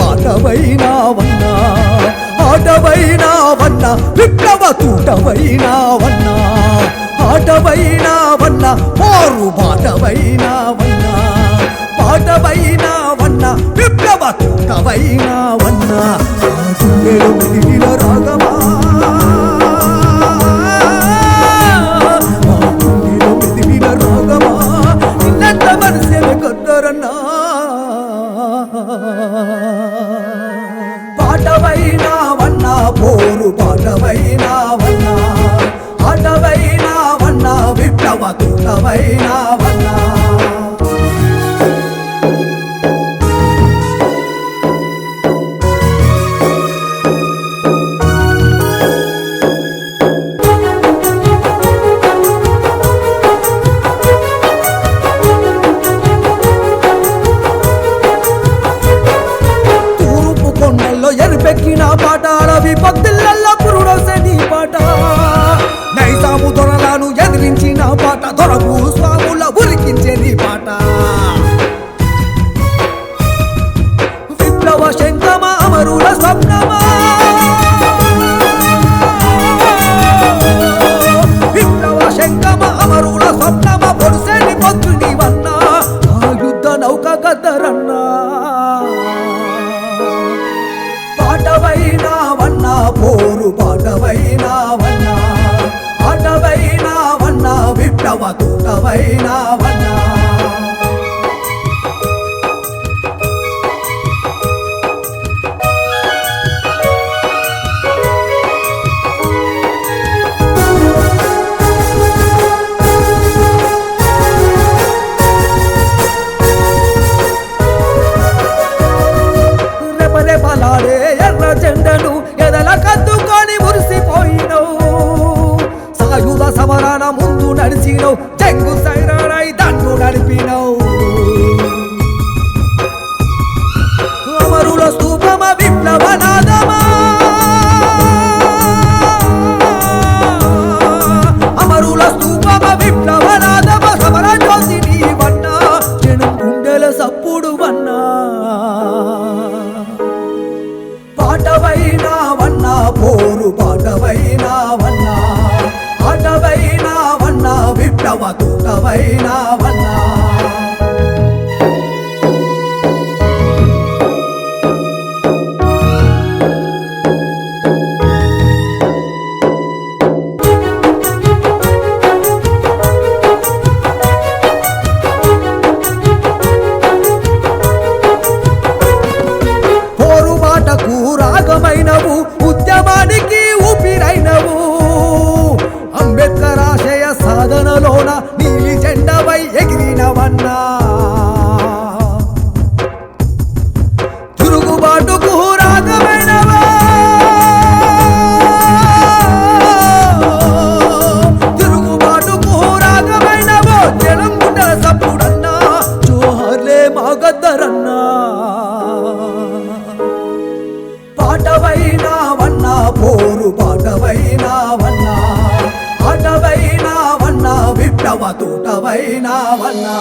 తూటవైనావన్నా ఆటవైనావన్నా విప్లవ తూటవైనావన్నా. ఆటవైనావన్నా పోరు బాటవైనావన్నా పాటవైనావన్నా విప్లవ తూటవైనావన్నా. ఆ గుండెలో దొరకు స్వాముల ఉరికించే నీ పాట. విప్లవ శంకమ అమరుల స్వప్నమా? విప్లవ శంకమ అమరుల స్వప్నమ? పొడిసేని పొద్దుని నీవన్నా ఆ యుద్ధ నౌక గద్దరన్నా. పాటవైనావన్నా పోరు పాటవైనా వన్నా. తూటవైనావన్నా ముందు నడిచినవు. చెంగు సైరాడై దండు నడిపినవు. అమరుల స్తూపమ విప్లవ నాదమా. అమరుల స్తూపమ విప్లవ నాదమ. సమర జ్యోతి నీవన్నా జనం గుండెల సప్పుడు వన్న. పాటవైనా వన్న పోరు పాటవైనా విప్లవ తూటవైనావన్నా పోరుబాటకు పాటవైనావన్నా పోరు పాటవైనావన్నా ఆటవైనావన్నా విప్లవ తోటవైనావన్నా